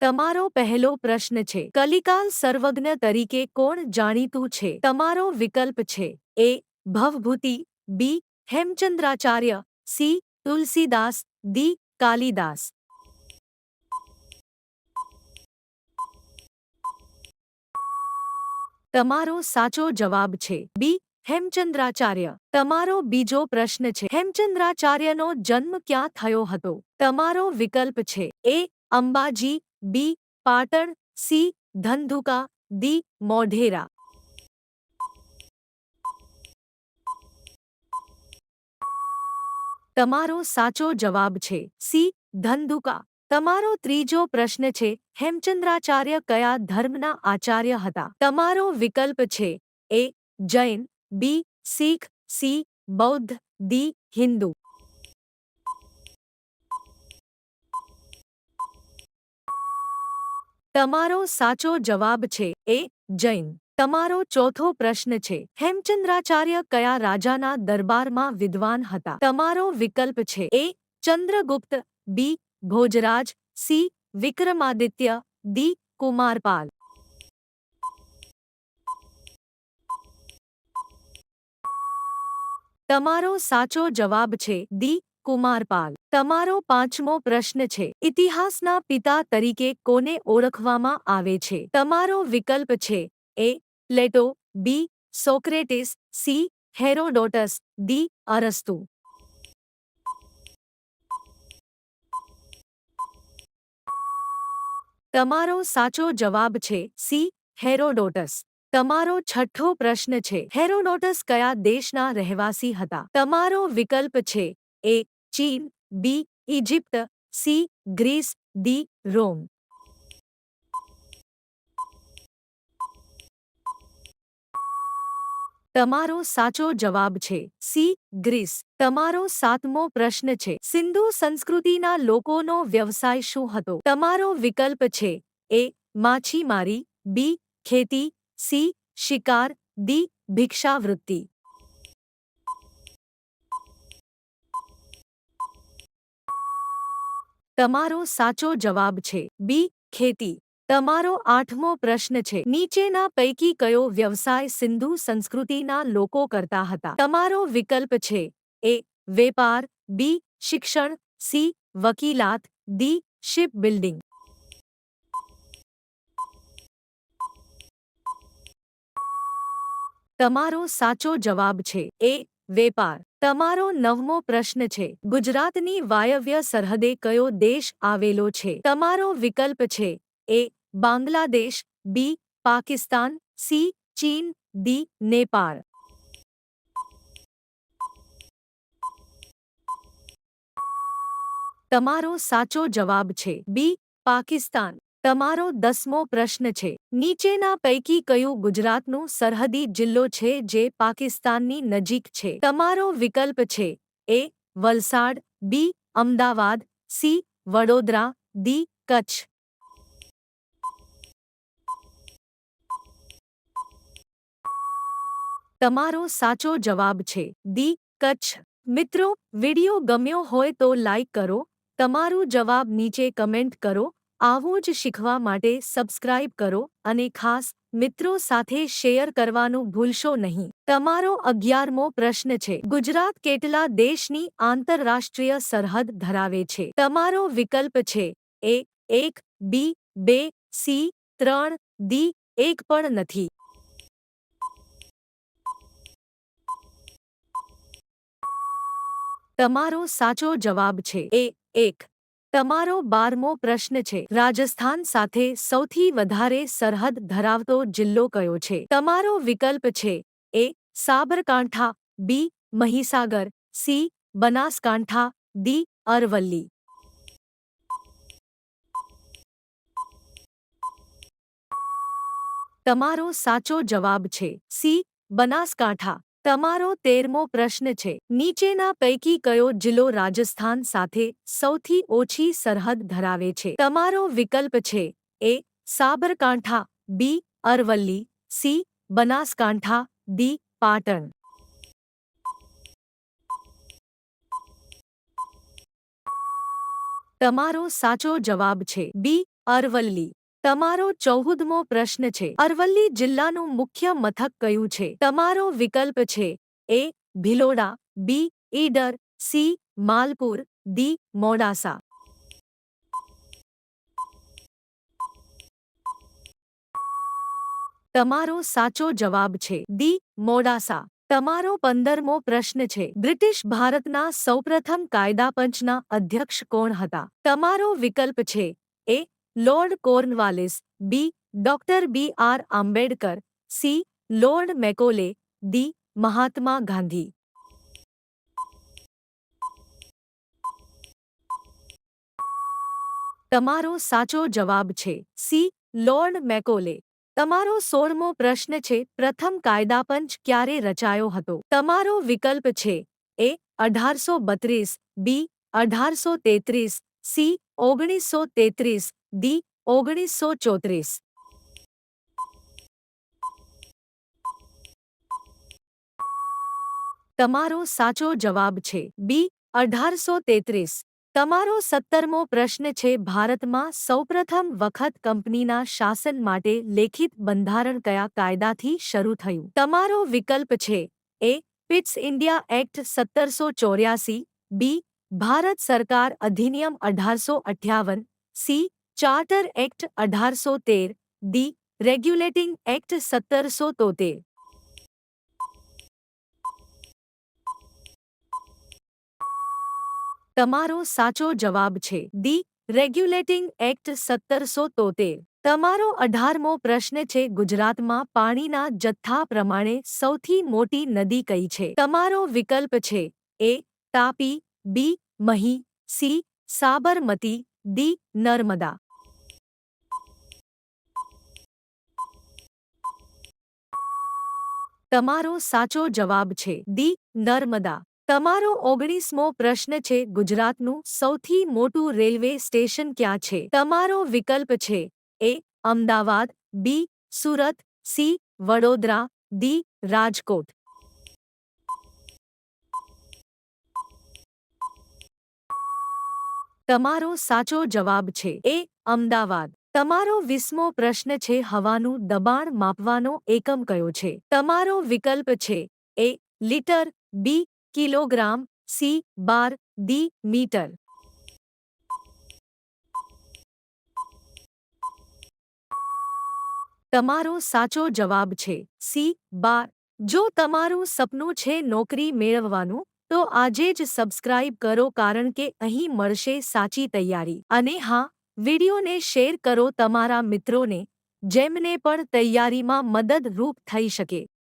તમારો પહેલો પ્રશ્ન છે, કલિકાલ સર્વજ્ઞ તરીકે કોણ જાણીતું છે? તમારો વિકલ્પ છે, A Bhavabhuti, B Hemchandracharya, C Tulsidas, D Kalidas. તમારો સાચો જવાબ છે, બી હેમચંદ્રાચાર્ય. તમારો બીજો પ્રશ્ન છે, હેમચંદ્રાચાર્યનો જન્મ ક્યાં થયો હતો? તમારો વિકલ્પ છે, A Ambaji B Patan C Dhandhuka D Modhera તમારો સાચો જવાબ છે સી, ધંધુકા. તમારો ત્રીજો પ્રશ્ન છે, હેમચંદ્રાચાર્ય કયા ધર્મના આચાર્ય હતા? તમારો વિકલ્પ છે, A, Jain, B, Sikh, C, Bauddha, D, Hindu. તમારો સાચો જવાબ છે, એ જૈન. તમારો ચોથો પ્રશ્ન છે, હેમચંદ્રાચાર્ય કયા રાજાના દરબારમાં વિદ્વાન હતા? તમારો વિકલ્પ છે, A Chandragupta, B Bhojraj, C Vikramaditya, D Kumarpal. તમારો સાચો જવાબ છે, ડી કુમારપાલ તમારો પાંચમો પ્રશ્ન છે. ઇતિહાસના પિતા તરીકે કોને ઓળખવામાં આવે છે? તમારો વિકલ્પ છે. A, Plato, B, Socrates, C, Herodotus, D, અરસ્તુ. તમારો સાચો જવાબ છે સી, હેરોડોટસ. તમારો છઠ્ઠો પ્રશ્ન છે. હેરોડોટસ કયા દેશના રહેવાસી હતા? તમારો વિકલ્પ છે એ, ચીન, B Egypt C, Greece, D, Rome. તમારો સાચો જવાબ છે સી, ગ્રીસ. તમારો સાતમો પ્રશ્ન છે, સિંધુ સંસ્કૃતિના લોકોનો વ્યવસાય શું હતો? તમારો વિકલ્પ છે એ, માછીમારી, બી, ખેતી, સી, શિકાર, ડી, ભિક્ષાવૃત્તિ. તમારો સાચો જવાબ છે. બી, ખેતી. તમારો આઠમો પ્રશ્ન છે. નીચેના પૈકી કયો વ્યવસાય સિંધુ સંસ્કૃતિના લોકો કરતા હતા? તમારો વિકલ્પ છે. એ, વેપાર. બી, શિક્ષણ. સી, વકીલાત. D, ship building. તમારો સાચો જવાબ છે. એ, વેપાર. તમારો નવમો પ્રશ્ન છે. ગુજરાતની વાયવ્ય સરહદે કયો દેશ આવેલો છે? તમારો વિકલ્પ છે. A, Bangladesh, B, Pakistan, C, ચીન, ડી, નેપાળ. તમારો સાચો જવાબ છે. બી, પાકિસ્તાન. તમારો દસમો પ્રશ્ન છે. નીચેના પૈકી કયું ગુજરાતનું સરહદી જિલ્લો છે જે પાકિસ્તાનની નજીક છે? તમારો વિકલ્પ છે A Valsad, B Ahmedabad, C Vadodara, D Kutch. તમારો સાચો જવાબ છે દી કચ્છ. મિત્રો, વિડિયો ગમ્યો હોય તો લાઇક કરો. તમારું જવાબ નીચે કમેન્ટ કરો. આવું જ શીખવા માટે સબસ્ક્રાઇબ કરો અને ખાસ મિત્રો સાથે શેર કરવાનું ભૂલશો નહીં. તમારો અગિયારમો પ્રશ્ન છે, ગુજરાત કેટલા દેશની આંતરરાષ્ટ્રીય સરહદ ધરાવે છે? તમારો વિકલ્પ છે, એ એક, બી, બે, સી, ત્રણ, ડી, એક પણ નથી. તમારો સાચો જવાબ છે, એ એક. તમારો બારમો પ્રશ્ન છે. રાજસ્થાન સાથે સૌથી વધારે સરહદ ધરાવતો જિલ્લો કયો છે? તમારો વિકલ્પ છે A Sabarkantha, B Mahisagar, C Banaskantha, D Aravalli. તમારો સાચો જવાબ છે સી બનાસકાંઠા. તમારો તેરમો પ્રશ્ન છે. નીચેના પૈકી કયો જિલ્લો રાજસ્થાન સાથે સૌથી ઓછી સરહદ ધરાવે છે? તમારો વિકલ્પ છે A Sabarkantha, B Aravalli, C Banaskantha, D Patan. તમારો સાચો જવાબ છે બી અરવલ્લી. તમારો ચૌદમો પ્રશ્ન છે. અરવલ્લી જિલ્લાનું મુખ્ય મથક કયું છે? તમારો વિકલ્પ છે A, Bhiloda, B, Idar, C, Malpur, D, Modasa. તમારો સાચો જવાબ છે ડી, મોડાસા. તમારો પંદરમો પ્રશ્ન છે બ્રિટિશ ભારતના સૌપ્રથમ કાયદા પંચના અધ્યક્ષ કોણ હતા? તમારો વિકલ્પ છે Lord Cornwallis, B, doctor B R Ambedkar, C, Lord Macaulay, D, Mahatma Gandhi. તમારો સાચો જવાબ છે, સી, લોર્ડ મેકોલે. તમારો સોળમો પ્રશ્ન છે, પ્રથમ કાયદાપંચ ક્યારે રચાયો હતો? તમારો વિકલ્પ છે, એ, અઢારસો બત્રીસ, બી, અઢારસો તેત્રીસ, સી, ઓગણીસો તેત્રીસ ડી ઓગણીસો ચોત્રીસ. તમારો સાચો જવાબ છે બી અઢારસો તેત્રીસ. તમારો સત્તરમો પ્રશ્ન છે ભારતમાં સૌપ્રથમ વખત કંપનીના શાસન માટે લેખિત બંધારણ કયા કાયદાથી શરૂ થયું? તમારો વિકલ્પ છે એ પિટ્સ ઇન્ડિયા એક્ટ સત્તરસો ચોર્યાસી, બી ભારત સરકાર અધિનિયમ અઢારસો અઠ્યાવન સી ચાર્ટર એક્ટ અઢારસો તેર ડી રેગ્યુલેટિંગ એક્ટ સત્તરસો તોતેર. તમારો સાચો જવાબ છે ડી રેગ્યુલેટિંગ એક્ટ સત્તરસો તોતેર. તમારો અઢારમો પ્રશ્ન છે, ગુજરાતમાં પાણીના જથ્થા પ્રમાણે સૌથી મોટી નદી કઈ છે? તમારો વિકલ્પ છે, A Tapi, B Mahi, C Sabarmati, D Narmada. તમારો સાચો જવાબ છે ડી, નર્મદા. તમારો ઓગણીસમો પ્રશ્ન છે, ગુજરાતનું સૌથી મોટું રેલવે સ્ટેશન ક્યાં છે? તમારો વિકલ્પ છે A, Ahmedabad, B, Surat, C, Vadodara, D, Rajkot. તમારો સાચો જવાબ છે એ, અમદાવાદ. તમારો વીસમો પ્રશ્ન છે હવાનું દબાણ માપવાનો એકમ કયો છે? તમારો વિકલ્પ છે A litre, B kilogram, C bar D metre. તમારો સાચો જવાબ છે સી બાર. જો તમારું સપનું છે નોકરી મેળવવાનું, તો આજે જ સબસ્ક્રાઇબ કરો કારણ કે અહીં મળશે સાચી તૈયારી. અને હા વિડિયોને શેર કરો તમારા મિત્રોને જેમને પણ તૈયારીમાં મદદરૂપ થઈ શકે.